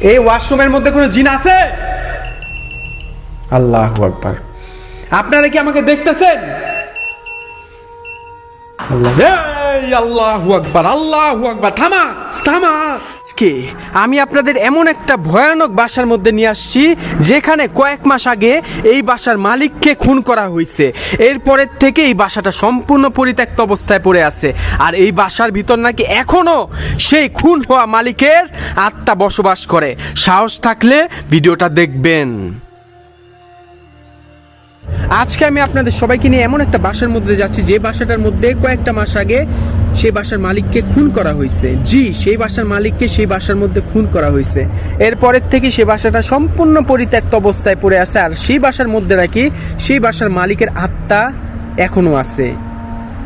এই ওয়াশরুমের মধ্যে কোনো জিন আছে? আল্লাহ আকবার। আপনারা কি আমাকে দেখতেছেন? আল্লাহ আল্লাহ আকবার আল্লাহ আকবার। থামা থামা। কে আমি আপনাদের এমন একটা ভয়ানক বাসার মধ্যে নিয়ে আসছি, যেখানে কয়েক মাস আগে এই বাসার মালিককে খুন করা হয়েছে। এরপরের থেকে এই বাসাটা সম্পূর্ণ পরিত্যক্ত অবস্থায় পড়ে আছে। আর এই বাসার ভিতর নাকি এখনও সেই খুন হওয়া মালিকের আত্মা বসবাস করে। সাহস থাকলে ভিডিওটা দেখবেন। আজকে আমি আপনাদের সবাইকে নিয়ে এমন একটা বাসার মধ্যে যাচ্ছি, যে বাসাটার মধ্যে কয়েকটা মাস আগে সেই বাসার মালিককে খুন করা হয়েছে। জি, সেই বাসার মালিককে সেই বাসার মধ্যে খুন করা হয়েছে। এরপরের থেকে সেই বাসাটা সম্পূর্ণ পরিত্যক্ত অবস্থায় পড়ে আছে, আর সেই বাসার মধ্যে নাকি সেই বাসার মালিকের আত্মা এখনও আছে।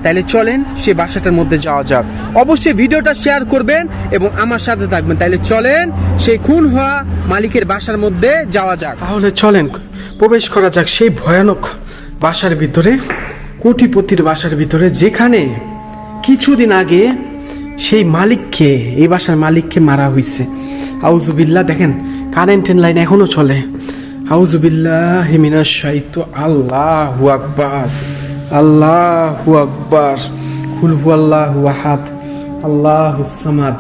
তাহলে চলেন সেই বাসাটার মধ্যে যাওয়া যাক। অবশ্যই ভিডিওটা শেয়ার করবেন এবং আমার সাথে থাকবেন। তাহলে চলেন সেই খুন হওয়া মালিকের বাসার মধ্যে যাওয়া যাক। তাহলে চলেন। প্রবেশ করা যাক সেই ভয়ানক বাসার ভিতরে, কোটিপতির বাসার ভিতরে, যেখানে কিছুদিন আগে সেই মালিককে, এই বাসার মালিককে মারা হয়েছে আউজুবিল্লাহ দেখেন কারেন্টের লাইন এখনও চলে। আউজুবিল্লাহ হিমিনা সাহিত্য আল্লাহ আকবার, আল্লাহু আকবার। কুল হুয়াল্লাহু আহাদ, আল্লাহু সামাদ,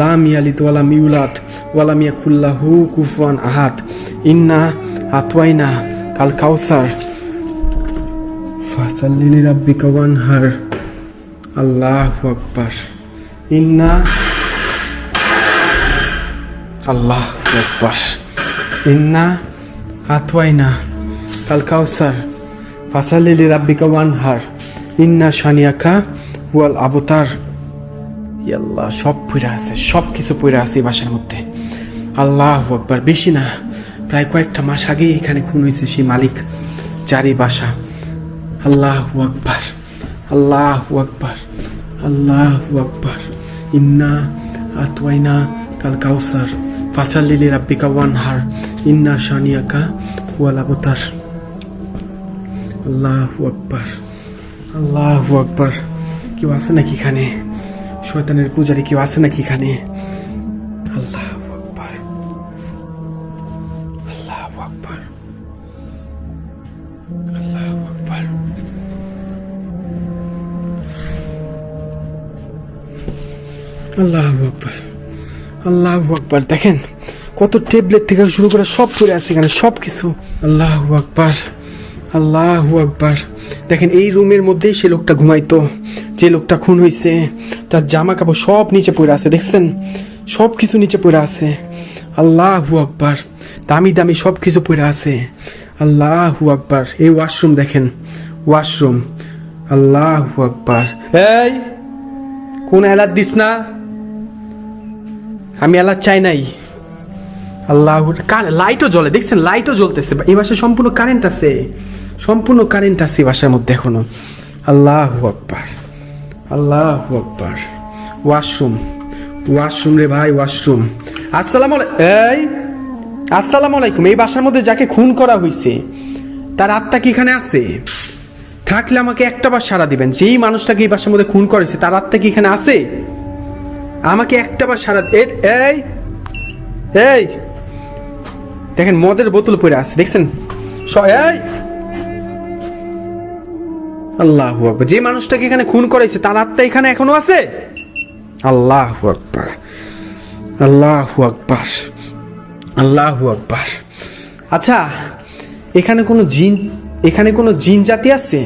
লাম ইয়ালিদ ওয়ালাম ইউলাদ ওয়ালাম ইয়াকুল্লাহু কুফুয়ান আহাদ। ইন্না আতওয়াইনা কাল কাউসার। ফাসাল্লি লিরাব্বিকা ওয়ানহার। আল্লাহু আকবার। ইন্না আল্লাহু আকবার। ইন্না আতওয়াইনা কাল কাউসার। ফাসালিলি রাব্বিকা ওয়ানহার। ইন্না শানিয়াকা ওয়াল আবতার। আল্লাহ, সব পইরা আছে সব কিছু পইরা আছে বাসার মধ্যে। আল্লাহ আকবার, বেশি না। প্রায় কয়েকটা মাস আগে এখানে খুন হয়েছে সেই মালিক চারি বাসা। আল্লাহ আকবার আল্লাহ আকবার আল্লাহ আকবার। ইন্না আতওয়াইনা কাল কাউসার, ফাসালিলি রাব্বিকা ওয়ানহার, ইন্না শানিয়াকা ওয়াল আবতার। আল্লাহ আকবার আল্লাহ আকবার। কেউ আছে নাকি এখানে? শয়তানের পূজারি কেউ আছে নাকি এখানে? আকবার। আল্লাহ আকবার। আল্লাহ আকবার। আল্লাহ আকবার। দেখেন কত ট্যাবলেট থেকে শুরু করে সব পড়ে আছে এখানে সব কিছু আল্লাহ আকবার। আল্লাহ আকবার। দেখেন এই রুমের মধ্যেই সে লোকটা ঘুমাইতো, যে লোকটা খুন হয়েছে তার জামা কাপড় সব নিচে পড়ে আছে, দেখছেন? সব কিছু নিচে পড়ে আছে। আল্লাহ আকবার। দামি দামি সব কিছু পড়ে আছে। আল্লাহ আকবার। এই ওয়াশরুম দেখেন। ওয়াশরুম আল্লাহ আকবার। এই, কোন এলাদ দিস না? আমি এলাদ চাই নাই। আল্লাহ লাইটও জ্বলে। দেখছেন লাইটও জ্বলতেছে। এই বাসায় সম্পূর্ণ কারেন্ট আছে। সম্পূর্ণ কারেন্ট আছে বাসার মধ্যে এখনও। আল্লাহ আকবার। আল্লাহ আকবার। ওয়াশরুম ওয়াশরুম রে ভাই ওয়াশরুম আসসালাম এই আসসালামু আলাইকুম, এই বাসার মধ্যে যাকে খুন করা হয়েছে তার আত্মা কি এখানে আছে? থাকলে আমাকে একটা বার সারা দিবেন, যেই মানুষটাকে এই বাসার মধ্যে খুন করেছে, তার আত্মা কি এখানে আছে? আমাকে একটা বার সারা এই এই, দেখেন মদের বোতল পড়ে আছে, দেখছেন? এই! আল্লাহ আকবার, যে মানুষটাকে এখানে খুন করেছে, তার আত্মা এখানে এখনও আছে? আল্লাহ আকবার আল্লাহ আকবার। আল্লাহ আকবার। আচ্ছা এখানে কোনো জিন, এখানে কোনো জিন জাতি আছে?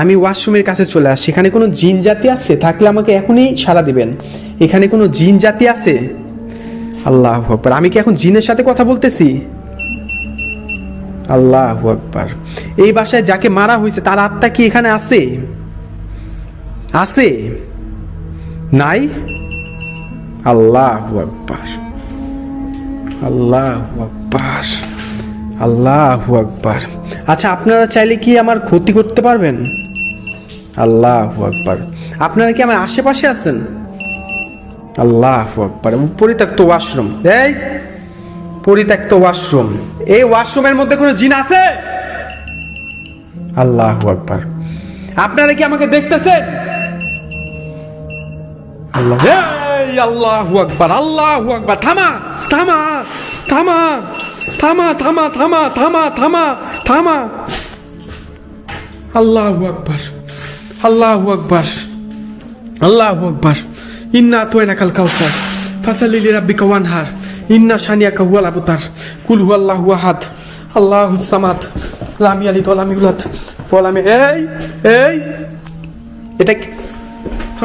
আমি ওয়াশরুমের কাছে চলে আসছি এখানে কোনো জিন জাতি আছে? থাকলে আমাকে এখনই সারা দিবেন। এখানে কোনো জিন জাতি আছে? আল্লাহ আকবার। আমি কি এখন জিনের সাথে কথা বলতেছি? আল্লাহ আকবার। এই বাসায় যাকে মারা হয়েছে, তার আত্মা কি এখানে আছে? আছে? নাই? আল্লাহ আকবার। আল্লাহ আকবার আল্লাহ আকবার। আচ্ছা আপনারা চাইলে কি আমার ক্ষতি করতে পারবেন? আল্লাহ আকবার। আপনারা কি আমার আশেপাশে আছেন? আল্লাহ আকবার। পরিত্যক্ত ওয়াশরুম। এই, পরিত্যক্ত ওয়াশরুম। এই ওয়াশরুমের মধ্যে কোনো জিন আছে? আল্লাহ আকবার। আপনারা কি আমাকে দেখতেছেন? আল্লাহ আল্লাহু আকবার আল্লাহু আকবার। থামা থামা। থামা থামা থামা থামা থামা থামা থামা। আল্লাহু আকবার আল্লাহু আকবার আল্লাহু আকবার। ইন্না আতওয়াইনা কাল কাউসার ফাসালি লিরাব্বিকা ওয়ানহার। ইন্না শানিয়াকা হুয়াল আবতার। কুল হুয়াল্লাহু আহাদ। আল্লাহুস সামাদ। লাম ইয়ালিদ ওয়া লাম ইউলাদ ওয়া লাম, এই এই। এটা কি?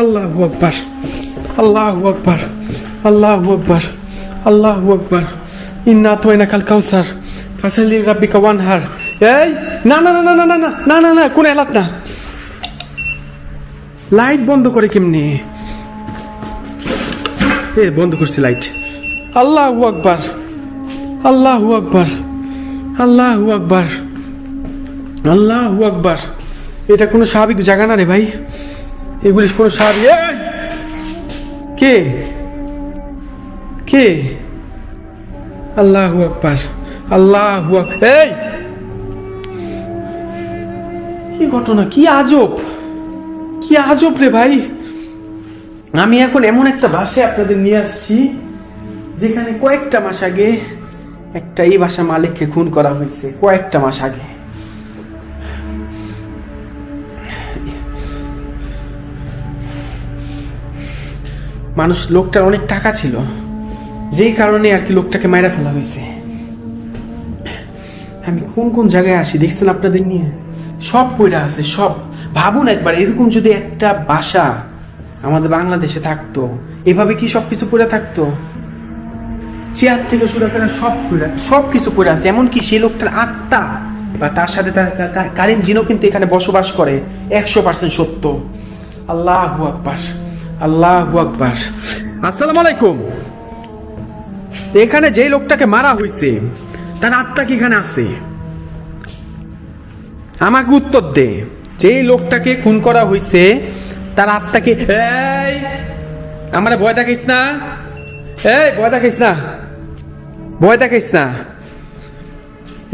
আল্লাহু আকবার আল্লাহু আকবার আল্লাহু আকবার আল্লাহু আকবার। ইন্না আতওয়াইনা কাল কাউসার ফাসালি লিরাব্বিকা ওয়ানহার এই না না না না না না না না না না কোন এলাত না লাইট বন্ধ করে কেমনি এ বন্ধ করছি লাইট আল্লাহু আকবার আল্লাহু আকবার আল্লাহু আকবার আল্লাহু আকবার এটা কোনো স্বাভাবিক জায়গা না রে ভাই এগুলি কোনো স্বাভাবিক! কে কে আল্লাহু আকবার, আল্লাহু এই! কি ঘটনা, কি আজব কি আজব রে ভাই। আমি এখন এমন একটা বাসায় আপনাদের নিয়ে আসছি, যেখানে কয়েকটা মাস আগে একটা এই বাসার মালিককে খুন করা হয়েছে, কয়েকটা মাস আগে। মানুষ, লোকটার অনেক টাকা ছিল। যেই কারণে আর কি লোকটাকে মাইরা ফেলা হয়েছে। আমি কোন কোন জায়গায় আসি, দেখছেন আপনাদের নিয়ে? সব পয়রা আছে, সব। ভাবুন একবার, এরকম যদি একটা বাসা আমাদের বাংলাদেশে থাকতো, এভাবে কি সব কিছু পড়ে থাকতো? চেয়ার থেকে শুরু করে সব পড়ে সব কিছু পড়ে আছে। এমনকি সেই লোকটার আত্মা বা তার সাথে তার কারেন্ট জিনও কিন্তু এখানে বসবাস করে, একশো পার্সেন্ট সত্য। আল্লাহ আকবার আল্লাহ আকবার। আসসালামু আলাইকুম। এখানে যে লোকটাকে মারা হয়েছে তার আত্মা কি এখানে আছে? আমাকে উত্তর দে। যেই লোকটাকে খুন করা হয়েছে তার আত্মাকে এই, আমার ভয় দেখাইস না? এই, ভয় দেখাইস না? ভয় দেখাইস না?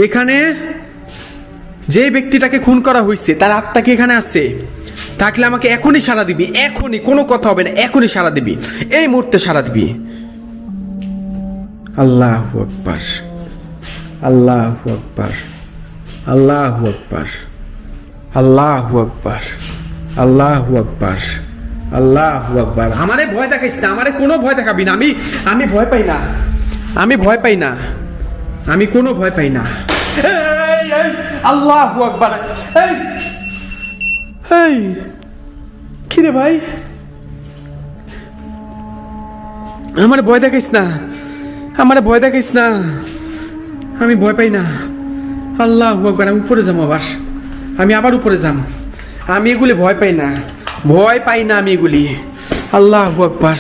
এখানে যে ব্যক্তিটাকে খুন করা হয়েছে তার আত্মা কি এখানে আছে? থাকলে আমাকে এখনই সারা দিবি, এখনই, কোনো কথা হবে না, এখনই সারা দিবি। এই মুহূর্তে সারা দিবি। আল্লাহ আকবার আল্লাহ আকবার আল্লাহ আকবার আল্লাহ আকবার আল্লাহ আকবার আল্লাহ আকবার। আমারে ভয় দেখাইছ না, আমারে কোনো ভয় দেখাবি না। আমি আমি ভয় পাই না, আমি ভয় পাই না, আমি কোনো ভয় পাই না। আল্লাহ আকবার, এই এই কি রে ভাই? আমার ভয় দেখাইস না। আমার ভয় দেখাইস না। আমি ভয় পাই না। আল্লাহ একবার আমি উপরে যাব আবার। আমি আবার উপরে যাম। আমি এগুলি ভয় পাই না। ভয় পাই না আমি এগুলি। আল্লাহ একবার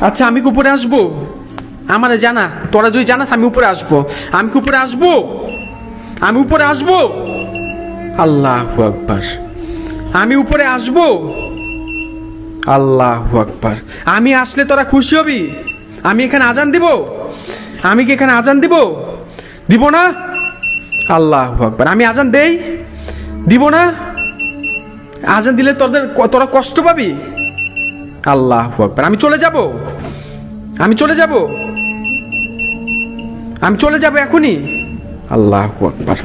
আচ্ছা আমি কি উপরে আসব? আমার জানা। তোরা যদি জানাস, আমি উপরে আসব। আমি কি উপরে আসব? আমি উপরে আসব? আল্লাহ আকবার। আমি উপরে আসব? আল্লাহ আকবার। আমি আসলে তোরা খুশি হবি? আমি এখানে আজান দিব আমি কি এখানে আজান দিব দিব না আল্লাহ আকবার আমি আজান দেই দিব না আজান দিলে তোদের তোরা কষ্ট পাবি আল্লাহ আকবার আমি চলে যাব আমি চলে যাব আমি চলে যাব এখনই আল্লাহ আকবার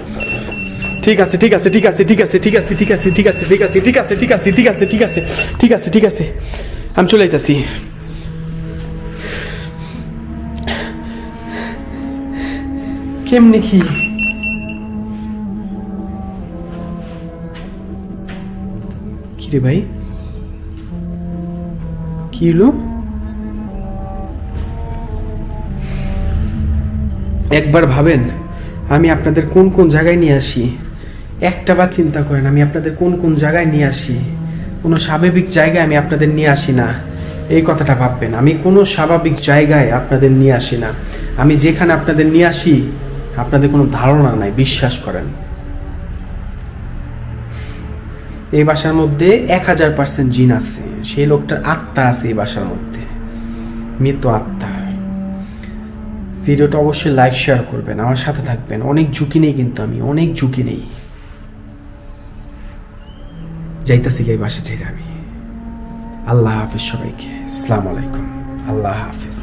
ঠিক আছে ঠিক আছে ঠিক আছে ঠিক আছে ঠিক আছে ঠিক আছে ঠিক আছে ঠিক আছে ঠিক আছে ঠিক আছে ঠিক আছে ঠিক আছে ঠিক আছে ঠিক আছে আমি চলে যাইতাছি কেমনি কি? কি রে ভাই? কি হলো? একবার ভাবেন, আমি আপনাদের কোন কোন জায়গায় নিয়ে আসি? একটা বার চিন্তা করেন, আমি আপনাদের কোন কোন জায়গায় নিয়ে আসি? কোনো স্বাভাবিক জায়গায় আমি আপনাদের নিয়ে আসি না। এই কথাটা ভাববেন, আমি কোনো স্বাভাবিক জায়গায় আপনাদের নিয়ে আসি না। আমি যেখানে আপনাদের নিয়ে আসি আপনাদের কোনো ধারণা নাই, বিশ্বাস করেন। এই বাসার মধ্যে এক হাজার পার্সেন্ট জিন আছে। সেই লোকটার আত্মা আছে এই বাসার মধ্যে। মৃত আত্মা। ভিডিওটা অবশ্যই লাইক, শেয়ার করবেন। আমার সাথে থাকবেন। অনেক ঝুঁকি নেই কিন্তু আমি, অনেক ঝুঁকি নেই। যাইতাছি এই বাসা ছেড়ে আমি। আল্লাহ হাফিজ সবাইকে। আসসালামু আলাইকুম। আল্লাহ হাফিজ।